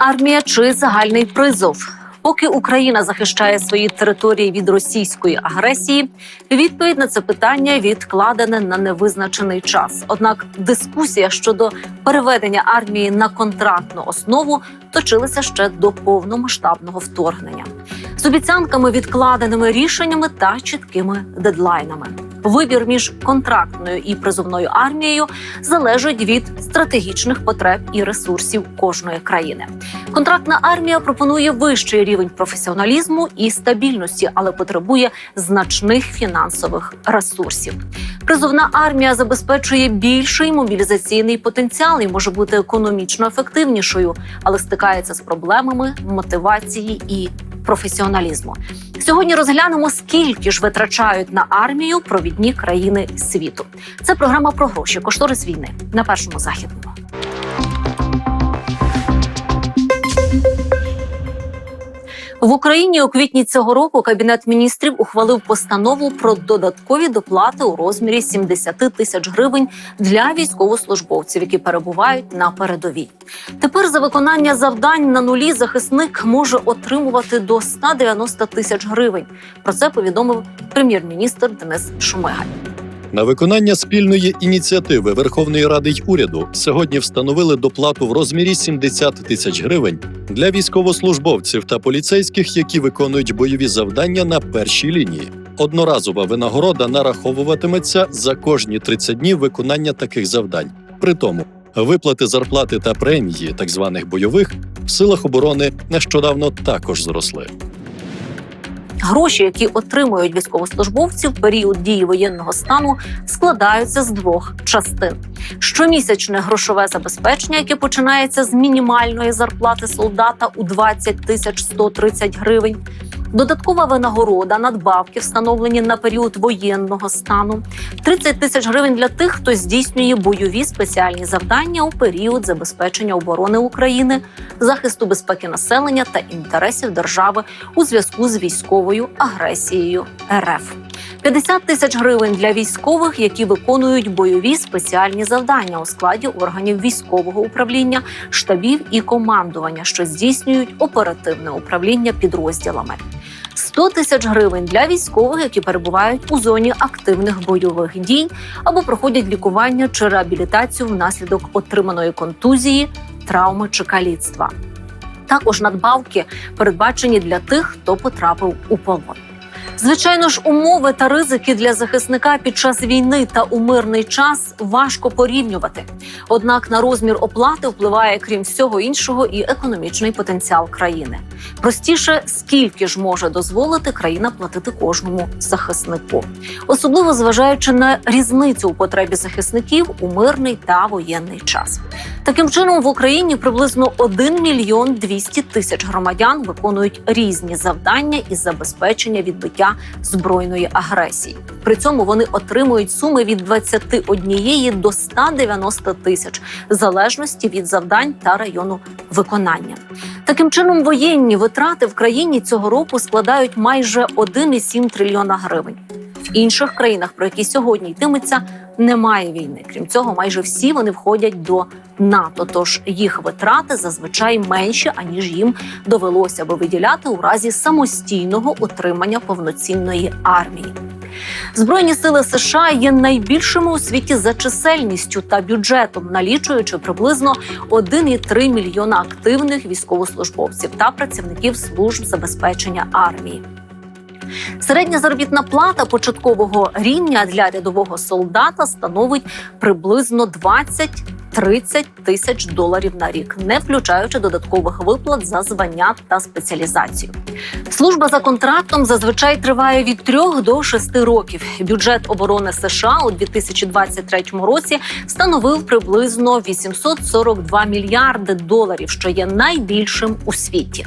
Армія чи загальний призов. Поки Україна захищає свої території від російської агресії, відповідь на це питання відкладене на невизначений час. Однак дискусія щодо переведення армії на контрактну основу точилася ще до повномасштабного вторгнення з обіцянками, відкладеними рішеннями та чіткими дедлайнами. Вибір між контрактною і призовною армією залежить від стратегічних потреб і ресурсів кожної країни. Контрактна армія пропонує вищий рівень професіоналізму і стабільності, але потребує значних фінансових ресурсів. Призовна армія забезпечує більший мобілізаційний потенціал і може бути економічно ефективнішою, але стикається з проблемами мотивації і професіоналізму. Сьогодні розглянемо, скільки ж витрачають на армію провідні країни світу. Це програма про гроші, кошторис війни на першому західному. В Україні у квітні цього року кабінет міністрів ухвалив постанову про додаткові доплати у розмірі 70 тисяч гривень для військовослужбовців, які перебувають на передовій. Тепер за виконання завдань на нулі захисник може отримувати до 190 тисяч гривень. Про це повідомив прем'єр-міністр Денис Шумигаль. На виконання спільної ініціативи Верховної Ради й уряду сьогодні встановили доплату в розмірі 70 тисяч гривень для військовослужбовців та поліцейських, які виконують бойові завдання на першій лінії. Одноразова винагорода нараховуватиметься за кожні 30 днів виконання таких завдань. При тому виплати зарплати та премії так званих бойових в силах оборони нещодавно також зросли. Гроші, які отримують військовослужбовці в період дії воєнного стану, складаються з двох частин: щомісячне грошове забезпечення, яке починається з мінімальної зарплати солдата у 20 тисяч 130 гривень. Додаткова винагорода, надбавки, встановлені на період воєнного стану, 30 тисяч гривень для тих, хто здійснює бойові спеціальні завдання у період забезпечення оборони України, захисту безпеки населення та інтересів держави у зв'язку з військовою агресією РФ. 50 тисяч гривень для військових, які виконують бойові спеціальні завдання у складі органів військового управління, штабів і командування, що здійснюють оперативне управління підрозділами. 100 тисяч гривень для військових, які перебувають у зоні активних бойових дій або проходять лікування чи реабілітацію внаслідок отриманої контузії, травми чи каліцтва. Також надбавки передбачені для тих, хто потрапив у полон. Звичайно ж, умови та ризики для захисника під час війни та у мирний час важко порівнювати. Однак на розмір оплати впливає, крім всього іншого, і економічний потенціал країни. Простіше, скільки ж може дозволити країна платити кожному захиснику, особливо зважаючи на різницю у потребі захисників у мирний та воєнний час. Таким чином в Україні приблизно 1 мільйон 200 тисяч громадян виконують різні завдання із забезпечення відбиття збройної агресії. При цьому вони отримують суми від 21 до 190 тисяч в залежності від завдань та району виконання. Таким чином, воєнні витрати в країні цього року складають майже 1,7 трильйона гривень. В інших країнах, про які сьогодні йтиметься, немає війни. Крім цього, майже всі вони входять до НАТО. Тож їх витрати зазвичай менші, аніж їм довелося би виділяти у разі самостійного утримання повноцінної армії. Збройні сили США є найбільшими у світі за чисельністю та бюджетом, налічуючи приблизно 1,3 мільйона активних військовослужбовців та працівників служб забезпечення армії. Середня заробітна плата початкового рівня для рядового солдата становить приблизно 20 30 тисяч доларів на рік, не включаючи додаткових виплат за звання та спеціалізацію. Служба за контрактом зазвичай триває від 3 до 6 років. Бюджет оборони США у 2023 році становив приблизно 842 мільярди доларів, що є найбільшим у світі.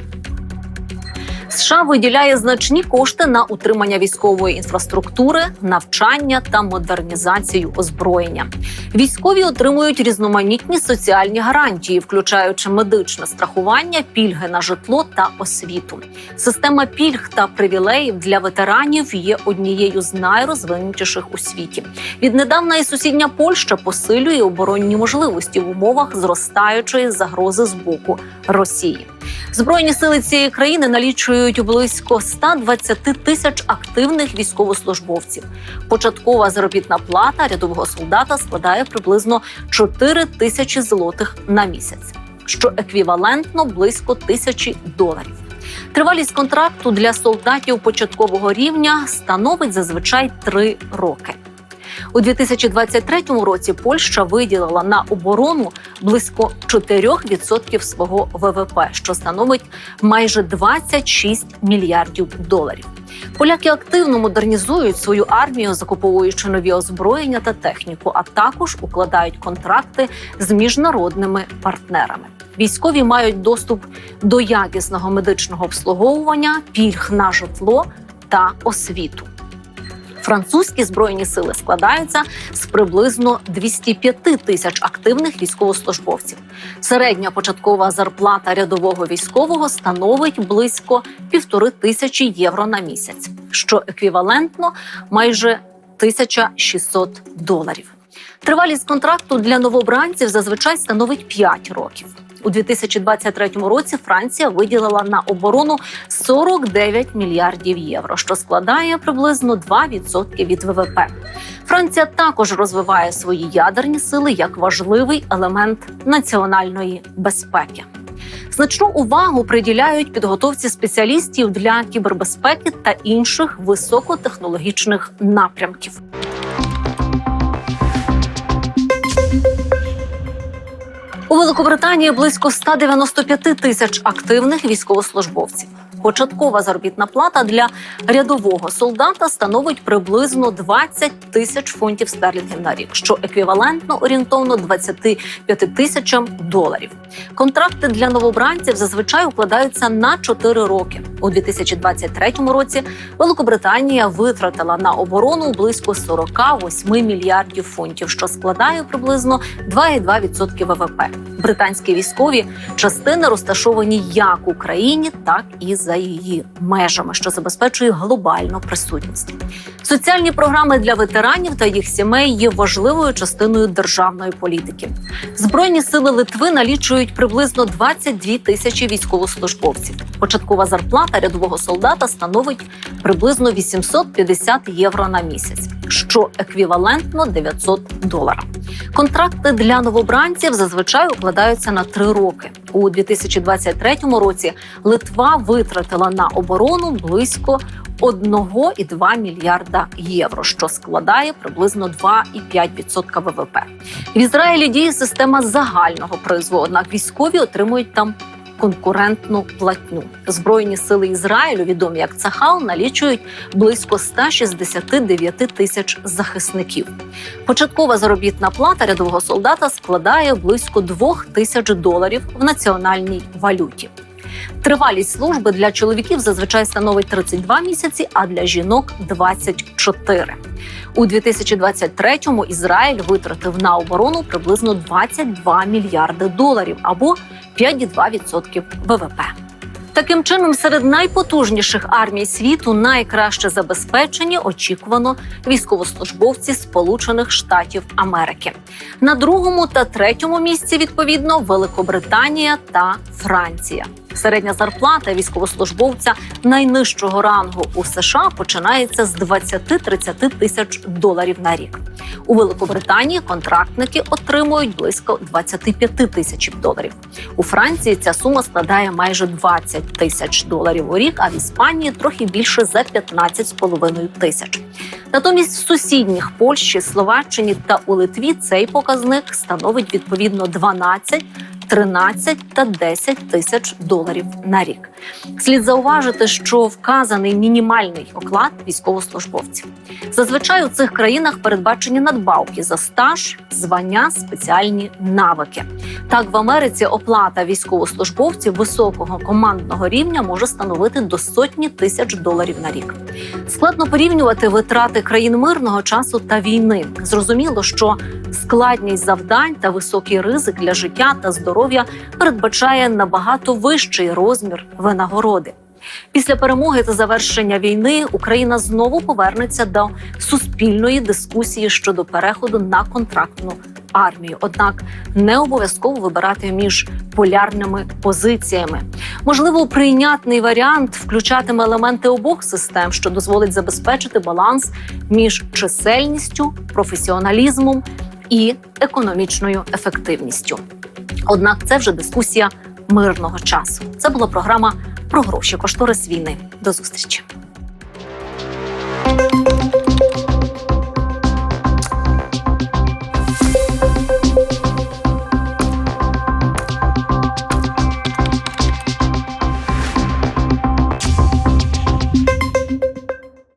США виділяє значні кошти на утримання військової інфраструктури, навчання та модернізацію озброєння. Військові отримують різноманітні соціальні гарантії, включаючи медичне страхування, пільги на житло та освіту. Система пільг та привілеїв для ветеранів є однією з найрозвинутіших у світі. Віднедавна і сусідня Польща посилює оборонні можливості в умовах зростаючої загрози з боку Росії. Збройні сили цієї країни налічують близько 120 тисяч активних військовослужбовців. Початкова заробітна плата рядового солдата складає приблизно 4 тисячі злотих на місяць, що еквівалентно близько тисячі доларів. Тривалість контракту для солдатів початкового рівня становить зазвичай 3 роки. У 2023 році Польща виділила на оборону близько 4% свого ВВП, що становить майже 26 мільярдів доларів. Поляки активно модернізують свою армію, закуповуючи нові озброєння та техніку, а також укладають контракти з міжнародними партнерами. Військові мають доступ до якісного медичного обслуговування, пільг на житло та освіту. Французькі збройні сили складаються з приблизно 205 тисяч активних військовослужбовців. Середня початкова зарплата рядового військового становить близько півтори тисячі євро на місяць, що еквівалентно майже 1600 доларів. Тривалість контракту для новобранців зазвичай становить 5 років. У 2023 році Франція виділила на оборону 49 мільярдів євро, що складає приблизно 2% від ВВП. Франція також розвиває свої ядерні сили як важливий елемент національної безпеки. Значну увагу приділяють підготовці спеціалістів для кібербезпеки та інших високотехнологічних напрямків. У Великобританії близько 195 тисяч активних військовослужбовців. Початкова заробітна плата для рядового солдата становить приблизно 20 тисяч фунтів стерлінгів на рік, що еквівалентно орієнтовно 25 тисячам доларів. Контракти для новобранців зазвичай укладаються на 4 роки. У 2023 році Великобританія витратила на оборону близько 48 мільярдів фунтів, що складає приблизно 2,2% ВВП. Британські військові частини розташовані як в Україні, так і за її межами, що забезпечує глобальну присутність. Соціальні програми для ветеранів та їх сімей є важливою частиною державної політики. Збройні сили Литви налічують приблизно 22 тисячі військовослужбовців. Початкова зарплата рядового солдата становить приблизно 850 євро на місяць, що еквівалентно 900 доларів. Контракти для новобранців зазвичай укладаються на три роки. У 2023 році Литва витратила на оборону близько 1,2 мільярда євро, що складає приблизно 2,5% ВВП. В Ізраїлі діє система загального призову, однак військові отримують там конкурентну платню. Збройні сили Ізраїлю, відомі як Цахал, налічують близько 169 тисяч захисників. Початкова заробітна плата рядового солдата складає близько 2 тисяч доларів в національній валюті. Тривалість служби для чоловіків зазвичай становить 32 місяці, а для жінок 24. У 2023-му Ізраїль витратив на оборону приблизно 22 мільярди доларів або 5,2% ВВП. Таким чином, серед найпотужніших армій світу найкраще забезпечені очікувано військовослужбовці Сполучених Штатів Америки. На другому та третьому місці відповідно Великобританія та Франція. Середня зарплата військовослужбовця найнижчого рангу у США починається з 20-30 тисяч доларів на рік. У Великобританії контрактники отримують близько 25 тисяч доларів. У Франції ця сума складає майже 20 тисяч доларів у рік, а в Іспанії трохи більше за 15,5 тисяч. Натомість в сусідніх Польщі, Словаччині та у Литві цей показник становить відповідно 12, 13 та 10 тисяч доларів на рік. Слід зауважити, що вказаний мінімальний оклад військовослужбовців. Зазвичай у цих країнах передбачені надбавки за стаж, звання, спеціальні навики. Так, в Америці оплата військовослужбовців високого командного рівня може становити до сотні тисяч доларів на рік. Складно порівнювати витрати країн мирного часу та війни. Зрозуміло, що складність завдань та високий ризик для життя та здоров'я передбачає набагато вищий розмір винагороди. Після перемоги та завершення війни Україна знову повернеться до суспільної дискусії щодо переходу на контрактну армію. Однак не обов'язково вибирати між полярними позиціями. Можливо, прийнятний варіант включатиме елементи обох систем, що дозволить забезпечити баланс між чисельністю, професіоналізмом і економічною ефективністю. Однак це вже дискусія мирного часу. Це була програма про гроші кошторис війни. До зустрічі.